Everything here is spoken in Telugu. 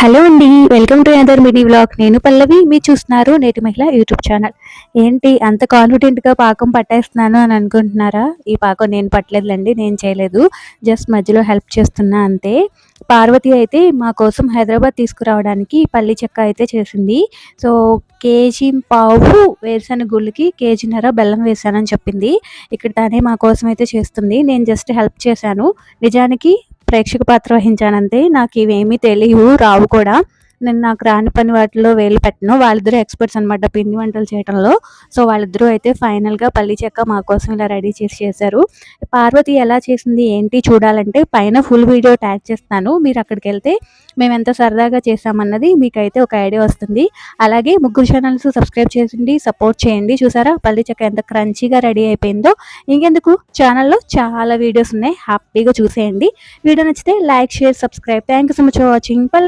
హలో అండి welcome to other mini vlog నేను పల్లవి మీరు చూస్తున్నారు నేటి మహిళ యూట్యూబ్ ఛానల్. ఏంటి అంత కాన్ఫిడెంట్గా పాకం పట్టేస్తున్నాను అని అనుకుంటున్నారా? ఈ పాకం నేను పట్టలేదులేండి నేను చేయలేదు. జస్ట్ మధ్యలో హెల్ప్ చేస్తున్నా అంతే. పార్వతి అయితే మా కోసం హైదరాబాద్ తీసుకురావడానికి పల్లి చెక్క అయితే చేసింది. సో కేజీ పావు వేరుశనగ గుళ్ళకి కేజీన్నర బెల్లం వేసానని చెప్పింది. ఇక్కడ తనే మా కోసం అయితే చేస్తుంది. నేను జస్ట్ హెల్ప్ చేశాను. నిజానికి ప్రేక్షక పాత్ర వహించానంతే నాకు ఇవేమీ తెలియవు రావు కూడా. నేను నాకు రాని పని వాటిలో వేలు పెట్టను. వాళ్ళిద్దరూ ఎక్స్పర్ట్స్ అనమాట పిండి వంటలు చేయడంలో సో వాళ్ళిద్దరూ అయితే ఫైనల్గా పల్లి చెక్క మా కోసం ఇలా రెడీ చేసి చేశారు. పార్వతి ఎలా చేసింది ఏంటి చూడాలంటే పైన ఫుల్ వీడియో ట్యాగ్ చేస్తాను. మీరు అక్కడికి వెళ్తే మేము ఎంత సరదాగా చేసామన్నది మీకైతే ఒక ఐడియా వస్తుంది. అలాగే ముగ్గురు ఛానల్స్ సబ్స్క్రైబ్ చేసింది సపోర్ట్ చేయండి. చూసారా? పల్లి చెక్క ఎంత క్రంచీగా రెడీ అయిపోయిందో. ఇంకెందుకు? ఛానల్లో చాలా వీడియోస్ ఉన్నాయి. హ్యాపీగా చూసేయండి. వీడియో నచ్చితే like share subscribe. Thank you so much for watching.